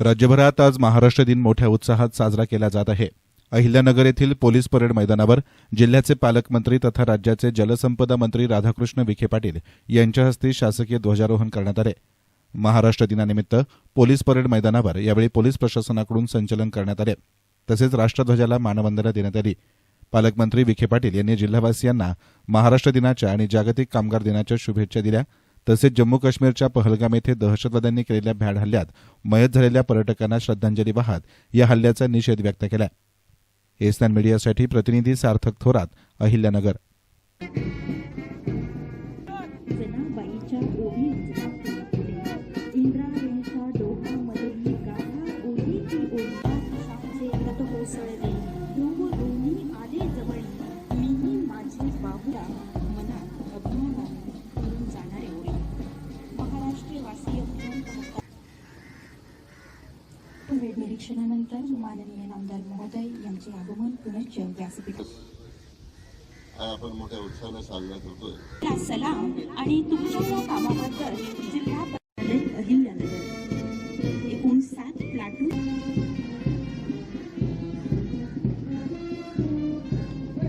राज्यभरात आज महाराष्ट्र दिन मोठ्या उत्साहात साजरा केला जात आहे. अहिल्यानगर येथील पोलीस परेड मैदानावर जिल्ह्याचे पालकमंत्री तथा राज्याचे जलसंपदा मंत्री राधाकृष्ण विखे पाटील यांच्या हस्ते शासकीय ध्वजारोहण करण्यात आले. महाराष्ट्र दिनानिमित्त पोलीस परेड मैदानावर यावेळी पोलीस प्रशासनाकडून संचलन करण्यात आले. तसेच राष्ट्रध्वजाला मानवंदना देण्यात आली. पालकमंत्री विखे पाटील यांनी जिल्हावासियांना महाराष्ट्र दिनाच्या आणि जागतिक कामगार दिनाच्या शुभेच्छा दिल्या. तसेच जम्मू काश्मीरच्या पहलगाम येथे दहशतवाद्यांनी केलेल्या भ्याड हल्ल्यात मयत झालेल्या पर्यटकांना श्रद्धांजली वाहत या हल्ल्याचा निषेध व्यक्त केला एसनान मीडियासाठी प्रतिनिधी सार्थक थोरात अहिल्यानगर. जनाबाईच्या निरीक्षणानंतर माननीय नामदार महोदय यांचे आगमन पुनश्च व्यासपीठ आज आपण मोठ्या उत्साहाने साजरा करतोय. ला सलाम आणि तुमच्या या कामाबद्दल जिल्हा परिषद अहिल्यानगर. एकूण सात प्लाटून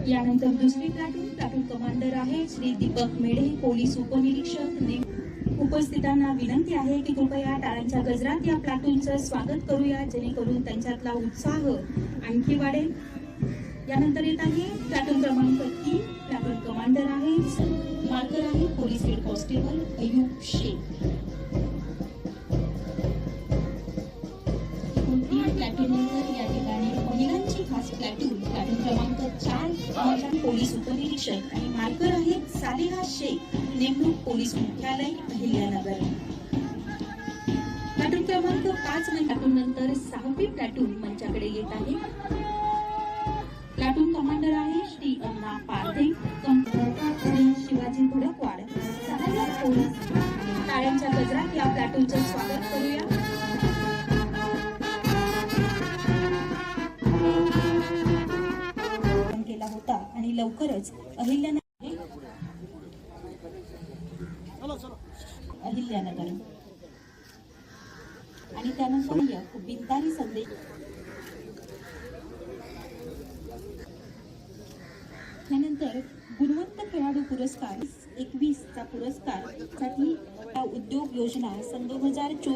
यानंतर दुसरी प्लाटून प्लाटून कमांडर आहे श्री दीपक मेढे पोलीस उपनिरीक्षक ने उपस्थितांना विनंती आहे की कृपया टाळांच्या गजरात या प्लाटूनचं स्वागत करूया जेणेकरून त्यांच्यातला उत्साह आणखी वाढेल. यानंतर येत आहे प्लाटून क्रमांक तीन. प्लाटून कमांडर आहे मार्कर आहे police head constable Ayub Shaikh. Police उपनिरीक्षक आणि मार्कर आहेत सालेहा शेख नेमणूक पोलीस मुख्यालय अहिल्यानगर. प्लॅटून क्रमांक पाच प्लॅटून नंतर सहावी प्लॅटून मंचाकडे येत आहे. प्लॅटून कमांडर आहे श्री अण्णा पारधे. श्री शिवाजी धुडकवाड. सहाय्यक पोलीस टाळ्यांच्या गजरात या प्लाटूनचं स्वागत. लवकरच अहिल्यानगर अहिल्यानगर. आणि त्यानंतर बिंदारी संदेश त्यानंतर गुणवंत खेळाडू पुरस्कार एकवीस चा पुरस्कारसाठी उद्योग योजना सन दोन हजार चोवीस